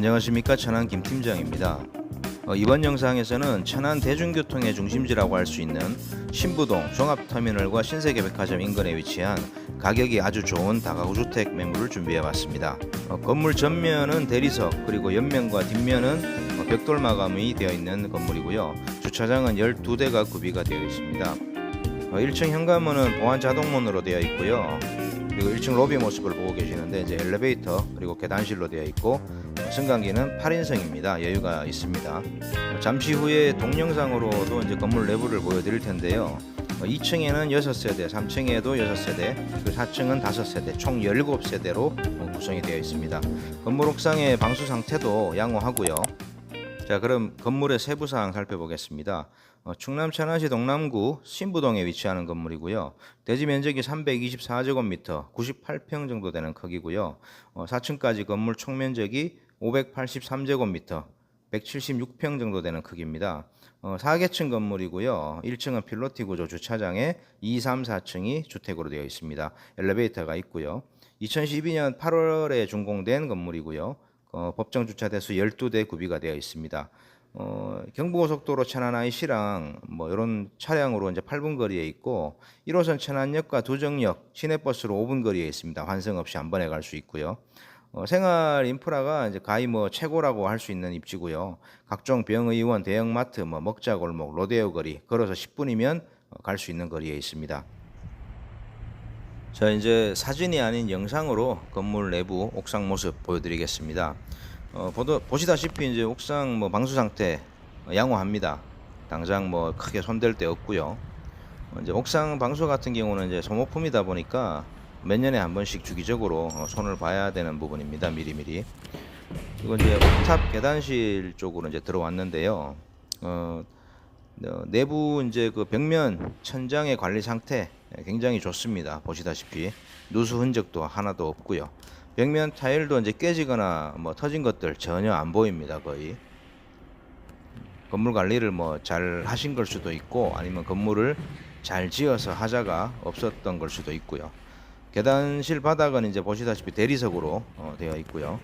안녕하십니까 천안 김 팀장입니다. 어, 이번 영상에서는 천안 대중교통의 중심지라고 할 수 있는 신부동 종합터미널과 신세계백화점 인근에 위치한 가격이 아주 좋은 다가구 주택 매물을 준비해봤습니다. 어, 건물 전면은 대리석 그리고 옆면과 뒷면은 어, 벽돌 마감이 되어 있는 건물이고요. 주차장은 12대가 구비가 되어 있습니다. 어, 1층 현관문은 보안 자동문으로 되어 있고요. 그리고 1층 로비 모습을 보고 계시는데 이제 엘리베이터 그리고 계단실로 되어 있고 승강기는 8인승입니다. 여유가 있습니다. 잠시 후에 동영상으로도 이제 건물 내부를 보여드릴 텐데요. 2층에는 6세대, 3층에도 6세대, 그리고 4층은 5세대, 총 17세대로 구성이 되어 있습니다. 건물 옥상의 방수 상태도 양호하고요. 자, 그럼 건물의 세부 사항 살펴보겠습니다. 어, 충남 천안시 동남구 신부동에 위치하는 건물이고요. 대지 면적이 324제곱미터, 98평 정도 되는 크기고요. 어, 4층까지 건물 총 면적이 583제곱미터, 176평 정도 되는 크기입니다. 어, 4개층 건물이고요. 1층은 필로티 구조 주차장에 2, 3, 4층이 주택으로 되어 있습니다. 엘리베이터가 있고요. 2012년 8월에 준공된 건물이고요. 어, 법정 주차 대수 12대 구비가 되어 있습니다. 어, 경부고속도로 천안 IC랑 뭐 이런 차량으로 이제 8분 거리에 있고 1호선 천안역과 두정역 시내버스로 5분 거리에 있습니다. 환승 없이 한 번에 갈 수 있고요. 어, 생활 인프라가 이제 가히 뭐 최고라고 할 수 있는 입지고요. 각종 병의원, 대형마트, 뭐 먹자골목, 로데오 거리 걸어서 10분이면 갈 수 있는 거리에 있습니다. 자 이제 사진이 아닌 영상으로 건물 내부 옥상 모습 보여드리겠습니다. 어, 보도, 보시다시피 이제 옥상 뭐 방수 상태 양호합니다. 당장 뭐 크게 손댈 데 없고요. 어, 이제 옥상 방수 같은 경우는 이제 소모품이다 보니까 몇 년에 한 번씩 주기적으로 어, 손을 봐야 되는 부분입니다. 미리미리. 이거 이제 옥탑 계단실 쪽으로 이제 들어왔는데요. 어, 어, 내부 이제 그 벽면 천장의 관리 상태 굉장히 좋습니다. 보시다시피 누수 흔적도 하나도 없고요. 벽면 타일도 이제 깨지거나 뭐 터진 것들 전혀 안 보입니다. 거의 건물 관리를 뭐 잘 하신 걸 수도 있고 아니면 건물을 잘 지어서 하자가 없었던 걸 수도 있고요. 계단실 바닥은 이제 보시다시피 대리석으로 어, 되어 있고요.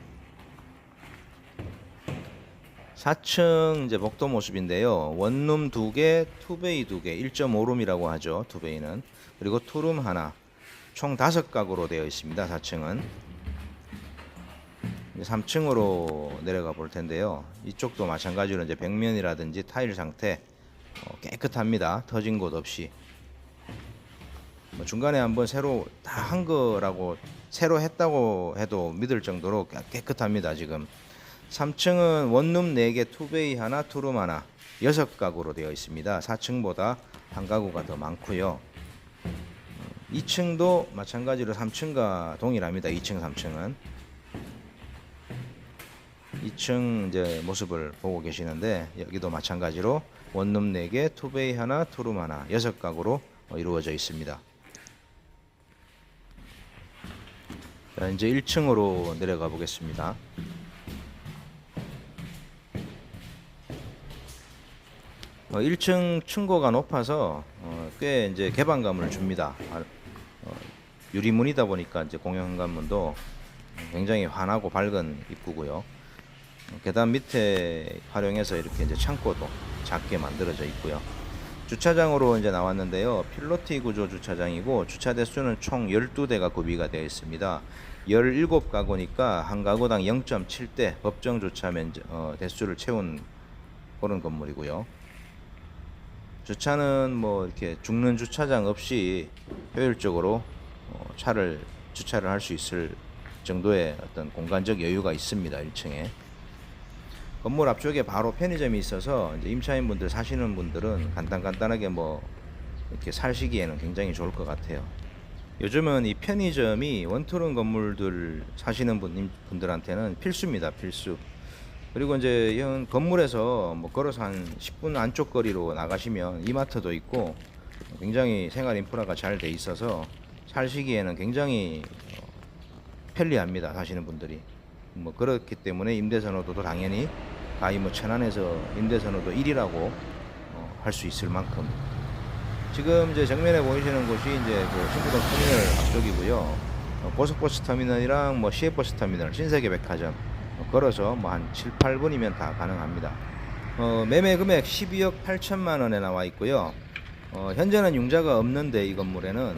4층 이제 복도 모습인데요. 원룸 두 개, 투베이 두 개, 1.5룸이라고 하죠. 투베이는 그리고 투룸 하나, 총 다섯 가구로 되어 있습니다. 4층은 3층으로 내려가 볼 텐데요. 이쪽도 마찬가지로 이제 벽면이라든지 타일 상태 어, 깨끗합니다. 터진 곳 없이 뭐 중간에 한번 새로 다 한 거라고 새로 했다고 해도 믿을 정도로 깨- 깨끗합니다. 지금 3층은 원룸 4개, 투베이 하나, 투룸 하나, 6가구로 되어 있습니다. 4층보다 한 가구가 더 많고요. 2층도 마찬가지로 3층과 동일합니다. 2층, 3층은. 2층 이제 모습을 보고 계시는데 여기도 마찬가지로 원룸 4개, 투베이 하나, 투룸 하나, 6가구로 이루어져 있습니다. 이제 1층으로 내려가 보겠습니다. 어, 1층 층고가 높아서 어, 꽤 이제 개방감을 줍니다. 아, 어, 유리문이다 보니까 이제 공용 현관문도 굉장히 환하고 밝은 입구고요. 어, 계단 밑에 활용해서 이렇게 이제 창고도 작게 만들어져 있고요. 주차장으로 이제 나왔는데요. 필로티 구조 주차장이고 주차 대수는 총 12대가 구비가 되어 있습니다. 17가구니까 한 가구당 0.7대 법정 주차 면적 어, 대수를 채운 그런 건물이고요. 주차는 뭐 이렇게 죽는 주차장 없이 효율적으로 어, 차를 주차를 할 수 있을 정도의 어떤 공간적 여유가 있습니다. 1층에. 건물 앞쪽에 바로 편의점이 있어서 임차인분들 사시는 분들은 간단간단하게 뭐 이렇게 사시기에는 굉장히 좋을 것 같아요. 요즘은 이 편의점이 원투룸 건물들 사시는 분, 분들한테는 필수입니다. 필수. 그리고 이제 현 건물에서 뭐 걸어서 한 10분 안쪽 거리로 나가시면 이마트도 있고 굉장히 생활 인프라가 잘 돼 있어서 사시기에는 굉장히 어, 편리합니다. 사시는 분들이. 뭐 그렇기 때문에 임대선호도도 당연히 가히 뭐 천안에서 임대선호도 1위라고 어, 할수 있을 만큼 지금 이제 정면에 보이시는 곳이 이제 그 신부동 터미널 앞쪽이고요. 어, 고속버스 터미널이랑 뭐 시외버스 터미널, 신세계 백화점 어, 걸어서 뭐 한 7, 8분이면 다 가능합니다. 어, 매매 금액 12억 8천만 원에 나와 있고요. 어, 현재는 융자가 없는데 이 건물에는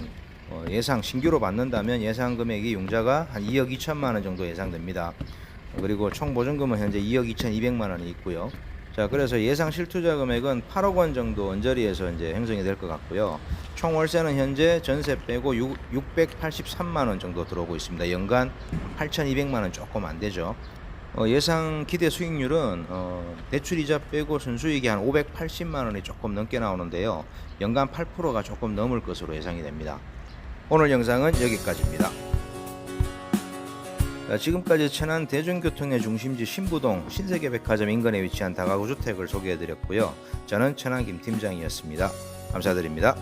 어, 예상 신규로 받는다면 예상 금액이 융자가 한 2억 2천만 원 정도 예상됩니다. 어, 그리고 총 보증금은 현재 2억 2,200만 원이 있고요. 자, 그래서 예상 실투자 금액은 8억 원 정도 언저리에서 이제 형성이 될 것 같고요. 총 월세는 현재 전세 빼고 6, 683만 원 정도 들어오고 있습니다. 연간 8,200만 원 조금 안 되죠. 어, 예상 기대 수익률은 어, 대출 이자 빼고 순수익이 한 580만 원이 조금 넘게 나오는데요. 연간 8%가 조금 넘을 것으로 예상이 됩니다. 오늘 영상은 여기까지입니다. 자, 지금까지 천안 대중교통의 중심지 신부동 신세계백화점 인근에 위치한 다가구 주택을 소개해드렸고요. 저는 천안 김 팀장이었습니다. 감사드립니다.